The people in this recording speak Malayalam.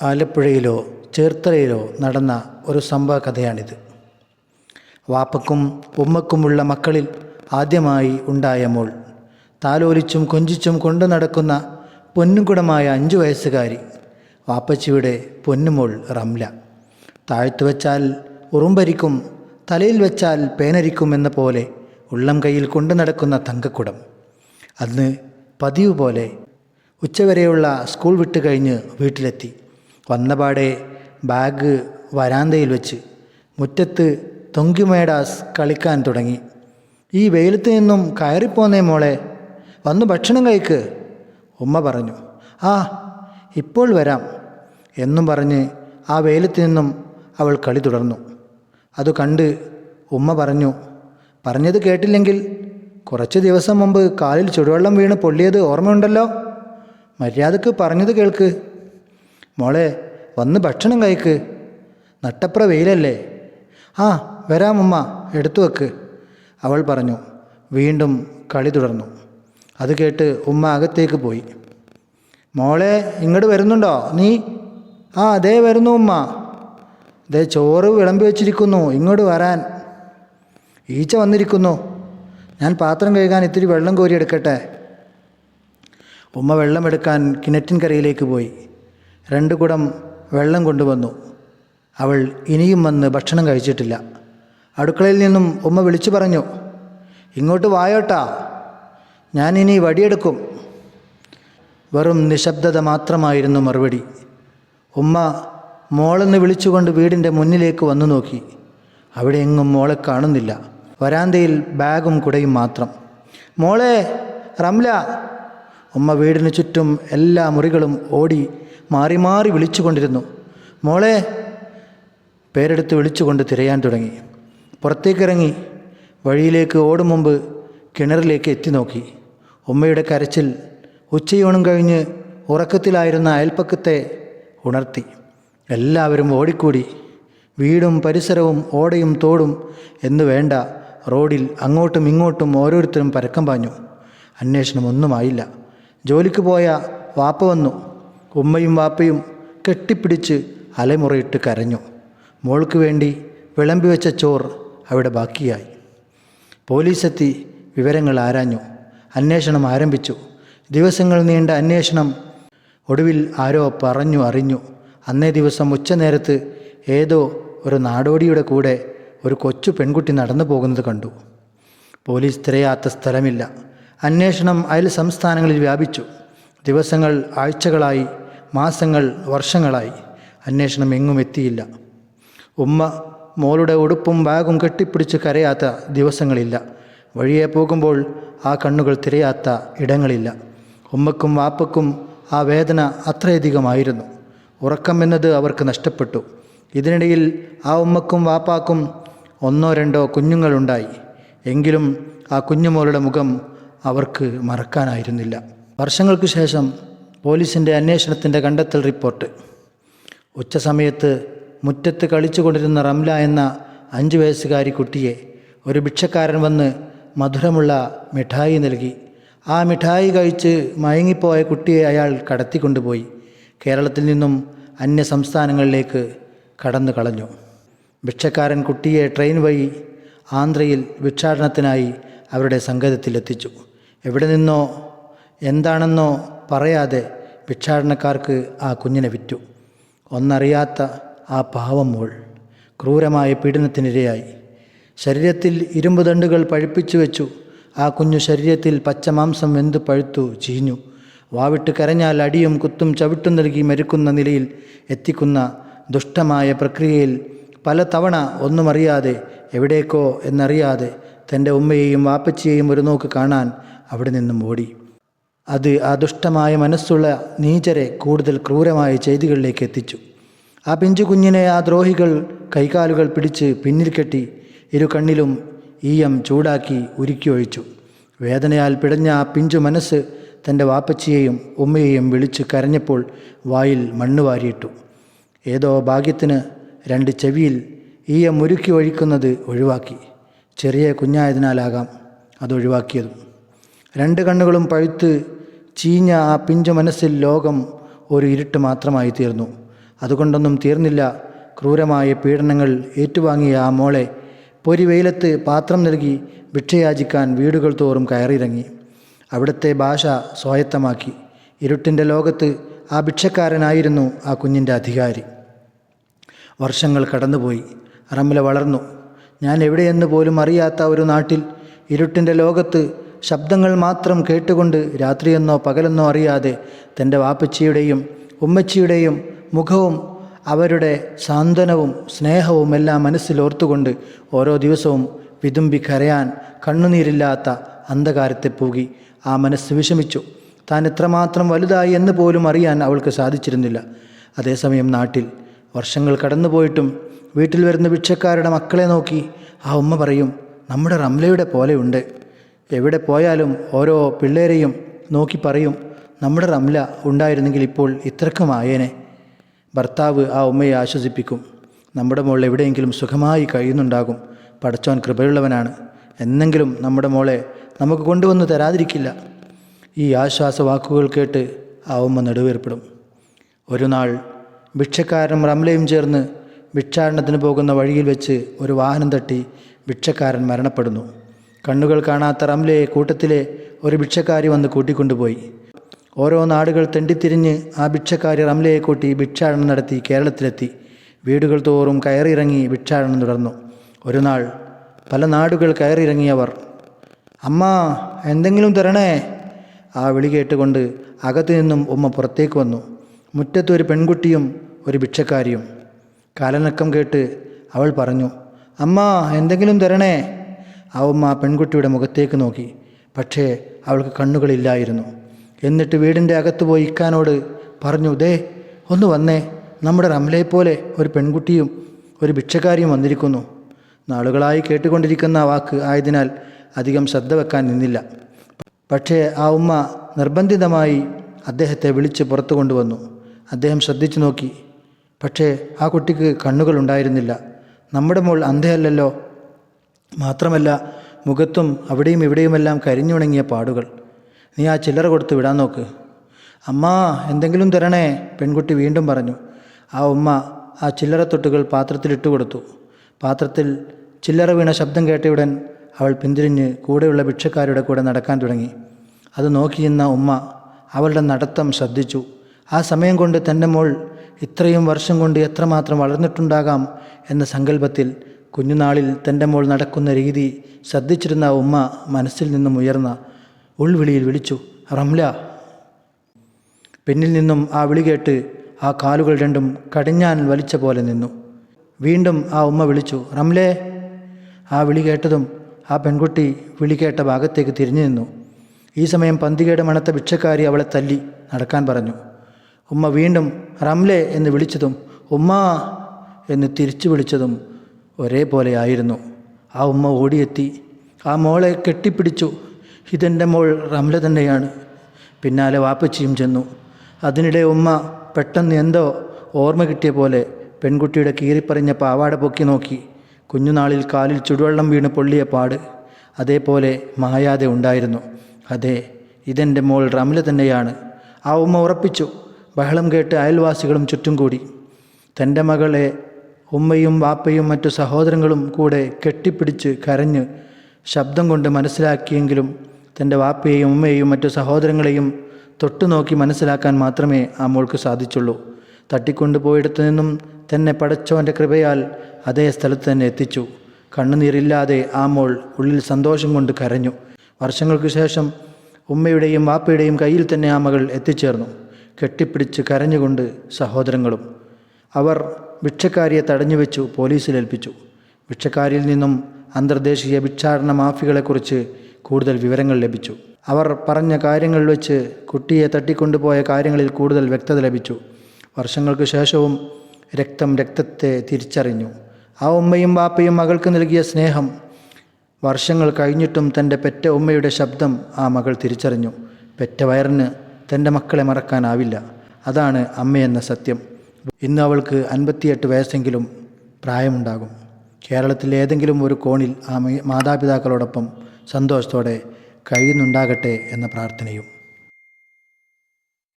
ആലപ്പുഴയിലോ ചേർത്തലയിലോ നടന്ന ഒരു സംഭവ കഥയാണിത്. വാപ്പക്കും ഉമ്മക്കുമുള്ള മക്കളിൽ ആദ്യമായി ഉണ്ടായ മോൾ താലോലിച്ചും കൊഞ്ചിച്ചും കൊണ്ടു നടക്കുന്ന പൊന്നുകുടമായ അഞ്ചു വയസ്സുകാരി വാപ്പച്ചിയുടെ പൊന്നുമോൾ റംല. താഴ്ത്തു വച്ചാൽ ഉറുമ്പരിക്കും തലയിൽ വെച്ചാൽ പേനരിക്കും എന്ന പോലെ ഉള്ളം കയ്യിൽ കൊണ്ടു നടക്കുന്ന തങ്കക്കുടം. അന്ന് പതിവ് പോലെ ഉച്ചവരെയുള്ള സ്കൂൾ വിട്ട് കഴിഞ്ഞ് വീട്ടിലെത്തി. വന്നപാടെ ബാഗ് വരാന്തയിൽ വെച്ച് മുറ്റത്ത് തൊങ്കിമേടാസ് കളിക്കാൻ തുടങ്ങി. ഈ വെയിലത്ത് നിന്നും കയറിപ്പോന്നേ മോളെ. വന്ന് ഭക്ഷണം കഴിക്ക്. ഉമ്മ പറഞ്ഞു ആ ഇപ്പോൾ വരാം എന്നും പറഞ്ഞ് ആ വെയിലത്ത് നിന്നും അവൾ കളി തുടർന്നു. അത് കണ്ട് ഉമ്മ പറഞ്ഞു പറഞ്ഞത് കേട്ടില്ലെങ്കിൽ കുറച്ച് ദിവസം മുമ്പ് കാലിൽ ചുടുവെള്ളം വീണ് പൊള്ളിയത് ഓർമ്മയുണ്ടല്ലോ. മര്യാദയ്ക്ക് പറഞ്ഞത് കേൾക്ക്. മോളെ വന്ന് ഭക്ഷണം കഴിക്ക്. നട്ടപ്ര വെയിലല്ലേ? ആ വരാമമ്മ എടുത്തു വെക്ക്. അവൾ പറഞ്ഞു. വീണ്ടും കളി തുടർന്നു. അത് കേട്ട് ഉമ്മ അകത്തേക്ക് പോയി. മോളെ ഇങ്ങോട്ട് വരുന്നുണ്ടോ? നീ? ആ അതേ വരുന്നു ഉമ്മ. ദേ ചോറ് വിളമ്പി വെച്ചിരിക്കുന്നു. ഇങ്ങോട്ട് വരാൻ. ഈച്ച വന്നിരിക്കുന്നു. ഞാൻ പാത്രം കഴുകാൻ ഇത്തിരി വെള്ളം കോരി എടുക്കട്ടെ. ഉമ്മ വെള്ളം വെള്ളമെടുക്കാൻ കിണറ്റിൻകരയിലേക്ക് പോയി. രണ്ട് കുടം വെള്ളം കൊണ്ടുവന്നു. അവൾ ഇനിയും വന്ന് ഭക്ഷണം കഴിച്ചിട്ടില്ല. അടുക്കളയിൽ നിന്നും ഉമ്മ വിളിച്ചു പറഞ്ഞു ഇങ്ങോട്ട് വായോട്ടാ. ഞാനിനി വടിയെടുക്കും. വെറും നിശബ്ദത മാത്രമായിരുന്നു മറുപടി. ഉമ്മ മോളെന്ന് വിളിച്ചുകൊണ്ട് വീടിന്റെ മുന്നിലേക്ക് വന്നു നോക്കി. അവിടെ എങ്ങും മോളെ കാണുന്നില്ല. വരാന്തയിൽ ബാഗും കുടയും മാത്രം. മോളെ റംല. ഉമ്മ വീടിന് ചുറ്റും എല്ലാ മുറികളും ഓടി മാറി മാറി വിളിച്ചുകൊണ്ടിരുന്നു. മോളെ പേരെടുത്ത് വിളിച്ചുകൊണ്ട് തിരയാൻ തുടങ്ങി. പുറത്തേക്കിറങ്ങി വഴിയിലേക്ക് ഓടും മുമ്പ് കിണറിലേക്ക് എത്തി നോക്കി. ഉമ്മയുടെ കരച്ചിൽ ഉച്ചയൂണും കഴിഞ്ഞ് ഉറക്കത്തിലായിരുന്ന അയൽപ്പക്കത്തെ ഉണർത്തി. എല്ലാവരും ഓടിക്കൂടി. വീടും പരിസരവും ഓടയും തോടും എന്ന് വേണ്ട റോഡിൽ അങ്ങോട്ടും ഇങ്ങോട്ടും ഓരോരുത്തരും പരക്കം പാഞ്ഞു. അന്വേഷണം ഒന്നുമായില്ല. ജോലിക്ക് പോയ വാപ്പ വന്നു. ഉമ്മയും വാപ്പയും കെട്ടിപ്പിടിച്ച് അലമുറയിട്ട് കരഞ്ഞു. മോൾക്ക് വേണ്ടി വിളമ്പി വെച്ച ചോർ അവിടെ ബാക്കിയായി. പോലീസെത്തി വിവരങ്ങൾ ആരാഞ്ഞു. അന്വേഷണം ആരംഭിച്ചു. ദിവസങ്ങൾ നീണ്ട അന്വേഷണം ഒടുവിൽ ആരോ പറഞ്ഞു അറിഞ്ഞു. അന്നേ ദിവസം ഉച്ചനേരത്ത് ഏതോ ഒരു നാടോടിയുടെ കൂടെ ഒരു കൊച്ചു പെൺകുട്ടി നടന്നു പോകുന്നത് കണ്ടു. പോലീസ് തിരയാത്ത സ്ഥലമില്ല. അന്വേഷണം അയൽ സംസ്ഥാനങ്ങളിൽ വ്യാപിച്ചു. ദിവസങ്ങൾ ആഴ്ചകളായി മാസങ്ങൾ വർഷങ്ങളായി. അന്വേഷണം എങ്ങും എത്തിയില്ല. ഉമ്മ മോളുടെ ഉടുപ്പും ബാഗും കെട്ടിപ്പിടിച്ച് കരയാത്ത ദിവസങ്ങളില്ല. വഴിയെ പോകുമ്പോൾ ആ കണ്ണുകൾ തിരയാത്ത ഇടങ്ങളില്ല. ഉമ്മക്കും വാപ്പക്കും ആ വേദന അത്രയധികമായിരുന്നു. ഉറക്കം എന്നത് അവർക്ക് നഷ്ടപ്പെട്ടു. ഇതിനിടയിൽ ആ ഉമ്മക്കും വാപ്പാക്കും ഒന്നോ രണ്ടോ കുഞ്ഞുങ്ങളുണ്ടായി. എങ്കിലും ആ കുഞ്ഞുമോളുടെ മുഖം അവർക്ക് മറക്കാനായിരുന്നില്ല. വർഷങ്ങൾക്ക് ശേഷം പോലീസിന്റെ അന്വേഷണത്തിന്റെ കണ്ടെത്തൽ റിപ്പോർട്ട്. ഉച്ചസമയത്ത് മുറ്റത്ത് കളിച്ചുകൊണ്ടിരുന്ന റംല എന്ന അഞ്ച് വയസ്സുകാരി കുട്ടിയെ ഒരു ഭിക്ഷക്കാരൻ വന്ന് മധുരമുള്ള മിഠായി നൽകി. ആ മിഠായി കഴിച്ച് മയങ്ങിപ്പോയ കുട്ടിയെ അയാൾ കടത്തിക്കൊണ്ടുപോയി. കേരളത്തിൽ നിന്നും അന്യ സംസ്ഥാനങ്ങളിലേക്ക് കടന്നു കളഞ്ഞു. ഭിക്ഷക്കാരൻ കുട്ടിയെ ട്രെയിൻ വഴി ആന്ധ്രയിൽ ഭിക്ഷാടനത്തിനായി അവരുടെ സംഗതത്തിലെത്തിച്ചു എവിടെ നിന്നോ എന്താണെന്നോ പറയാതെ ഭിക്ഷാടനക്കാർക്ക് ആ കുഞ്ഞിനെ വിറ്റു. ഒന്നറിയാത്ത ആ പാവം മോൾ ക്രൂരമായ പീഡനത്തിനിരയായി. ശരീരത്തിൽ ഇരുമ്പ് ദണ്ടുകൾ പഴുപ്പിച്ചു വെച്ചു. ആ കുഞ്ഞു ശരീരത്തിൽ പച്ചമാംസം വെന്ത് പഴുത്തു ചീഞ്ഞു. വാവിട്ട് കരഞ്ഞാൽ അടിയും കുത്തും ചവിട്ടും നൽകി മരുക്കുന്ന നിലയിൽ എത്തിക്കുന്ന ദുഷ്ടമായ പ്രക്രിയയിൽ പല തവണ ഒന്നുമറിയാതെ എവിടേക്കോ എന്നറിയാതെ തന്റെ ഉമ്മയെയും വാപ്പച്ചിയെയും ഒരു നോക്ക് കാണാൻ അവിടെ നിന്നും ഓടി. അത് ആ ദുഷ്ടമായ മനസ്സുള്ള നീചരെ കൂടുതൽ ക്രൂരമായ ചെയ്തികളിലേക്ക് എത്തിച്ചു. ആ പിഞ്ചു കുഞ്ഞിനെ ആ ദ്രോഹികൾ കൈകാലുകൾ പിടിച്ച് പിന്നിൽ കെട്ടി ഇരു കണ്ണിലും ഈയം ചൂടാക്കി ഉരുക്കി ഒഴിച്ചു. വേദനയാൽ പിടഞ്ഞ ആ പിഞ്ചു മനസ്സ് തന്റെ വാപ്പച്ചിയെയും ഉമ്മയെയും വിളിച്ച് കരഞ്ഞപ്പോൾ വായിൽ മണ്ണ് വാരിയിട്ടു. ഏതോ ഭാഗ്യത്തിന് രണ്ട് ചെവിയിൽ ഈയം ഉരുക്കി ഒഴിക്കുന്നത് ഒഴിവാക്കി. ചെറിയ കുഞ്ഞായതിനാലാകാം അതൊഴിവാക്കിയതും രണ്ട് കണ്ണുകളും പഴുത്ത് ചീഞ്ഞ ആ പിഞ്ചു മനസ്സിൽ ലോകം ഒരു ഇരുട്ട് മാത്രമായി തീർന്നു. അതുകൊണ്ടൊന്നും തീർന്നില്ല. ക്രൂരമായ പീഡനങ്ങൾ ഏറ്റുവാങ്ങിയ ആ മോളെ പൊരി വെയിലത്ത് പാത്രം നൽകി ഭിക്ഷയാചിക്കാൻ വീടുകൾ തോറും കയറിയിറങ്ങി. അവിടുത്തെ ഭാഷ സ്വായത്തമാക്കി. ഇരുട്ടിന്റെ ലോകത്ത് ആ ഭിക്ഷക്കാരനായിരുന്നു ആ കുഞ്ഞിന്റെ അധികാരി. വർഷങ്ങൾ കടന്നുപോയി. റംല വളർന്നു. ഞാൻ എവിടെയെന്ന് പോലും അറിയാത്ത ഒരു നാട്ടിൽ ഇരുട്ടിന്റെ ലോകത്ത് ശബ്ദങ്ങൾ മാത്രം കേട്ടുകൊണ്ട് രാത്രിയെന്നോ പകലെന്നോ അറിയാതെ തന്റെ വാപ്പച്ചിയുടെയും ഉമ്മച്ചിയുടെയും മുഖവും അവരുടെ സാന്ത്വനവും സ്നേഹവും എല്ലാം മനസ്സിലോർത്തുകൊണ്ട് ഓരോ ദിവസവും വിതുമ്പി കരയാൻ കണ്ണുനീരില്ലാത്ത അന്ധകാരത്തെ പൂകി. ആ മനസ്സ് വിഷമിച്ചു. താൻ എത്രമാത്രം വലുതായി എന്ന് പോലും അറിയാൻ അവൾക്ക് സാധിച്ചിരുന്നില്ല. അതേസമയം നാട്ടിൽ വർഷങ്ങൾ കടന്നുപോയിട്ടും വീട്ടിൽ വരുന്ന ഭിക്ഷക്കാരുടെ മക്കളെ നോക്കി ആ ഉമ്മ പറയും നമ്മുടെ റംലയുടെ പോലെയുണ്ട് എവിടെ പോയാലും ഓരോ പിള്ളേരെയും നോക്കി പറയും നമ്മുടെ റംല ഉണ്ടായിരുന്നെങ്കിൽ ഇപ്പോൾ ഇത്രക്കും ആയേനെ. ഭർത്താവ് ആ ഉമ്മയെ ആശ്വസിപ്പിക്കും. നമ്മുടെ മോൾ എവിടെയെങ്കിലും സുഖമായി കഴിയുന്നുണ്ടാകും. പടച്ചോൻ കൃപയുള്ളവനാണ്. എന്നെങ്കിലും നമ്മുടെ മോളെ നമുക്ക് കൊണ്ടുവന്ന് തരാതിരിക്കില്ല. ഈ ആശ്വാസ വാക്കുകൾ കേട്ട് ആ ഉമ്മ നെടുവേർപ്പെടും. ഒരു നാൾ ഭിക്ഷക്കാരനും റംലയും ചേർന്ന് ഭിക്ഷാടനത്തിന് പോകുന്ന വഴിയിൽ വെച്ച് ഒരു വാഹനം തട്ടി ഭിക്ഷക്കാരൻ മരണപ്പെടുന്നു. കണ്ണുകൾ കാണാത്ത റംലയെ കൂട്ടത്തിലെ ഒരു ഭിക്ഷക്കാരി വന്ന് കൂട്ടിക്കൊണ്ടുപോയി. ഓരോ നാടുകൾ തെണ്ടിത്തിരിഞ്ഞ് ആ ഭിക്ഷക്കാരി റംലയെ കൂട്ടി ഭിക്ഷാടനം നടത്തി കേരളത്തിലെത്തി. വീടുകൾ തോറും കയറിയിറങ്ങി ഭിക്ഷാടനം തുടർന്നു. ഒരു നാൾ പല നാടുകൾ കയറിയിറങ്ങിയവർ അമ്മ എന്തെങ്കിലും തരണേ? ആ വിളി കേട്ടുകൊണ്ട് അകത്തു നിന്നും ഉമ്മ പുറത്തേക്ക് വന്നു. മുറ്റത്ത് ഒരു പെൺകുട്ടിയും ഒരു ഭിക്ഷക്കാരിയും. കാലനക്കം കേട്ട് അവൾ പറഞ്ഞു അമ്മ എന്തെങ്കിലും തരണേ? ആ പെൺകുട്ടിയുടെ മുഖത്തേക്ക് നോക്കി. പക്ഷേ അവൾക്ക് കണ്ണുകളില്ലായിരുന്നു. എന്നിട്ട് വീടിന്റെ അകത്ത് പോയി ഇക്കാനോട് പറഞ്ഞു ദേ ഒന്ന് വന്നേ. നമ്മുടെ റംലയെ പോലെ ഒരു പെൺകുട്ടിയും ഒരു ഭിക്ഷക്കാരിയും വന്നിരിക്കുന്നു. നാളുകളായി കേട്ടുകൊണ്ടിരിക്കുന്ന വാക്ക് ആയതിനാൽ അധികം ശ്രദ്ധ വെക്കാൻ നിന്നില്ല. പക്ഷേ ആ ഉമ്മ നിർബന്ധിതമായി അദ്ദേഹത്തെ വിളിച്ച് പുറത്തു കൊണ്ടുവന്നു. അദ്ദേഹം ശ്രദ്ധിച്ചു നോക്കി. പക്ഷേ ആ കുട്ടിക്ക് കണ്ണുകൾ ഉണ്ടായിരുന്നില്ല നമ്മുടെ മോൾ അന്ധയല്ലല്ലോ. മാത്രമല്ല മുഖത്തും അവിടെയും ഇവിടെയുമെല്ലാം കരിഞ്ഞുണങ്ങിയ പാടുകൾ. നീ ആ ചില്ലറ കൊടുത്ത് വിടാൻ നോക്ക്. അമ്മാ എന്തെങ്കിലും തരണേ പെൺകുട്ടി വീണ്ടും പറഞ്ഞു. ആ ഉമ്മ ആ ചില്ലറ തൊട്ടുകൾ പാത്രത്തിലിട്ട് കൊടുത്തു. പാത്രത്തിൽ ചില്ലറ വീണ ശബ്ദം കേട്ടയുടൻ അവൾ പിന്തിരിഞ്ഞ് കൂടെയുള്ള ഭിക്ഷക്കാരുടെ കൂടെ നടക്കാൻ തുടങ്ങി. അത് നോക്കിയിരുന്ന ഉമ്മ അവളുടെ നടത്തം ശ്രദ്ധിച്ചു. ആ സമയം കൊണ്ട് തന്റെ മോൾ ഇത്രയും വർഷം കൊണ്ട് എത്രമാത്രം വളർന്നിട്ടുണ്ടാകാം എന്ന സങ്കല്പത്തിൽ കുഞ്ഞുനാളിൽ തന്റെ മോൾ നടക്കുന്ന രീതി ശ്രദ്ധിച്ചിരുന്ന ഉമ്മ മനസ്സിൽ നിന്നും ഉയർന്ന ഉൾവിളിയിൽ വിളിച്ചു റംല. പിന്നിൽ നിന്നും ആ വിളി കേട്ട് ആ കാലുകൾ രണ്ടും കടിഞ്ഞാൻ വലിച്ച പോലെ നിന്നു. വീണ്ടും ആ ഉമ്മ വിളിച്ചു റംലേ. ആ വിളി കേട്ടതും ആ പെൺകുട്ടി വിളി കേട്ട ഭാഗത്തേക്ക് തിരിഞ്ഞു നിന്നു. ഈ സമയം പന്തികയുടെ മണത്ത ഭിക്ഷക്കാരി അവളെ തല്ലി നടക്കാൻ പറഞ്ഞു. ഉമ്മ വീണ്ടും റംലേ എന്ന് വിളിച്ചതും ഉമ്മാ എന്ന് തിരിച്ചു വിളിച്ചതും ഒരേപോലെ ആയിരുന്നു ആ ഉമ്മ ഓടിയെത്തി. ആ മോളെ കെട്ടിപ്പിടിച്ചു. ഇതെന്റെ മോൾ റംല തന്നെയാണ്. പിന്നാലെ വാപ്പച്ചിയും ചെന്നു. അതിനിടെ ഉമ്മ പെട്ടെന്ന് എന്തോ ഓർമ്മ കിട്ടിയ പോലെ പെൺകുട്ടിയുടെ കീറിപ്പറിഞ്ഞ പാവാട പൊക്കി നോക്കി. കുഞ്ഞുനാളിൽ കാലിൽ ചുടുവെള്ളം വീണ് പൊള്ളിയ പാട് അതേപോലെ മായാതെ ഉണ്ടായിരുന്നു. അതെ ഇതെന്റെ മോൾ റംല തന്നെയാണ്. ആ ഉമ്മ ഉറപ്പിച്ചു. ബഹളം കേട്ട് അയൽവാസികളും ചുറ്റും കൂടി. തന്റെ മകളെ ഉമ്മയും വാപ്പയും മറ്റു സഹോദരങ്ങളും കൂടെ കെട്ടിപ്പിടിച്ച് കരഞ്ഞ് ശബ്ദം കൊണ്ട് മനസ്സിലാക്കിയെങ്കിലും തന്റെ വാപ്പയെയും ഉമ്മയെയും മറ്റു സഹോദരങ്ങളെയും തൊട്ടുനോക്കി മനസ്സിലാക്കാൻ മാത്രമേ ആ മോൾക്ക് സാധിച്ചുള്ളൂ. തട്ടിക്കൊണ്ടുപോയിടത്തു നിന്നും തന്നെ പടച്ചവന്റെ കൃപയാൽ അതേ സ്ഥലത്ത് തന്നെ എത്തിച്ചു. കണ്ണുനീരില്ലാതെ ആ മോൾ ഉള്ളിൽ സന്തോഷം കൊണ്ട് കരഞ്ഞു. വർഷങ്ങൾക്ക് ശേഷം ഉമ്മയുടെയും വാപ്പയുടെയും കയ്യിൽ തന്നെ ആ മകൾ എത്തിച്ചേർന്നു. കെട്ടിപ്പിടിച്ച് കരഞ്ഞുകൊണ്ട് സഹോദരങ്ങളും. അവർ ഭിക്ഷക്കാരിയെ തടഞ്ഞുവെച്ചു പോലീസിൽ ഏൽപ്പിച്ചു. ഭിക്ഷക്കാരിയിൽ നിന്നും അന്തർദേശീയ ഭിക്ഷാടന മാഫികളെക്കുറിച്ച് കൂടുതൽ വിവരങ്ങൾ ലഭിച്ചു. അവർ പറഞ്ഞ കാര്യങ്ങൾ വെച്ച് കുട്ടിയെ തട്ടിക്കൊണ്ടുപോയ കാര്യങ്ങളിൽ കൂടുതൽ വ്യക്തത ലഭിച്ചു. വർഷങ്ങൾക്ക് ശേഷവും രക്തം രക്തത്തെ തിരിച്ചറിഞ്ഞു. ആ ഉമ്മയും വാപ്പയും മകൾക്ക് നൽകിയ സ്നേഹം വർഷങ്ങൾ കഴിഞ്ഞിട്ടും തന്റെ പെറ്റ ഉമ്മയുടെ ശബ്ദം ആ മകൾ തിരിച്ചറിഞ്ഞു. പെറ്റ വയറിന് തന്റെ മക്കളെ മറക്കാനാവില്ല. അതാണ് അമ്മയെന്ന സത്യം. ഇന്ന് അവൾക്ക് അൻപത്തിയെട്ട് വയസ്സെങ്കിലും പ്രായമുണ്ടാകും. കേരളത്തിലെ ഏതെങ്കിലും ഒരു കോണിൽ ആ മാതാപിതാക്കളോടൊപ്പം സന്തോഷത്തോടെ കഴിയുന്നുണ്ടാകട്ടെ എന്ന പ്രാർത്ഥനയും.